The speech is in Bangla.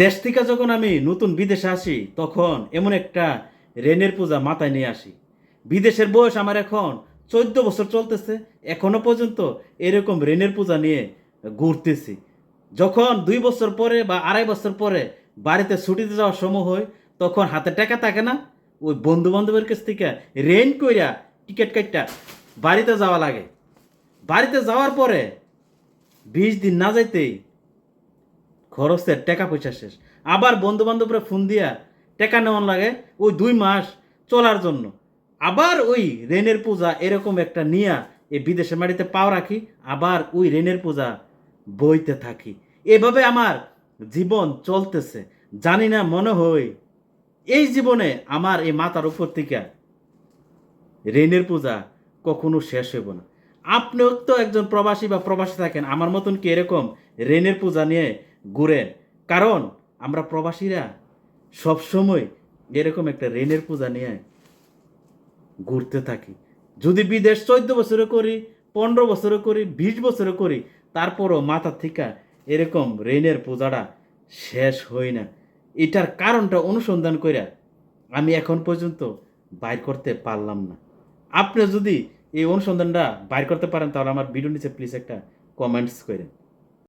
দেশ থেকে যখন আমি নতুন বিদেশে আসি, তখন এমন একটা রেনের পূজা মাথায় নিয়ে আসি। বিদেশের বয়স আমার এখন চোদ্দ বছর চলতেছে, এখনও পর্যন্ত এরকম রেনের পূজা নিয়ে ঘুরতেছি। যখন দুই বছর পরে বা আড়াই বছর পরে বাড়িতে ছুটিতে যাওয়ার সময় হয়, তখন হাতে টাকা থাকে না। ওই বন্ধু বান্ধবের কাছ থেকে রেন কইরা টিকিট কাটটা বাড়িতে যাওয়া লাগে। বাড়িতে যাওয়ার পরে বিশ দিন না যাইতেই খরচের টাকা পয়সা শেষ। আবার বন্ধু বান্ধবরা ফোন দিয়া টাকা নেওয়ান লাগে ওই দুই মাস চলার জন্য। আবার ওই রেনের পূজা এরকম একটা নিয়া এই বিদেশের মাটিতে পাও রাখি, আবার ওই রেনের পূজা বইতে থাকি। এভাবে আমার জীবন চলতেছে। জানি না মনে হয় এই জীবনে আমার এই মাতার উপর থেকে রেনের পূজা কখনো শেষ হইব না। আপনিও তো একজন প্রবাসী বা প্রবাসী থাকেন, আমার মতন কি এরকম রেনের পূজা নিয়ে ঘুরেন। কারণ আমরা প্রবাসীরা সবসময় এরকম একটা ঋণের পূজা নিয়ে ঘুরতে থাকি। যদি বিদেশ চোদ্দ বছরে করি, পনেরো বছরে করি, বিশ বছরে করি, তারপরও মাথা থেকে এরকম ঋণের পূজাটা শেষ হয় না। এটার কারণটা অনুসন্ধান কইরা আমি এখন পর্যন্ত বাইর করতে পারলাম না। আপনি যদি এই অনুসন্ধানটা বাইর করতে পারেন, তাহলে আমার ভিডিও নিচে প্লিজ একটা কমেন্টস করেন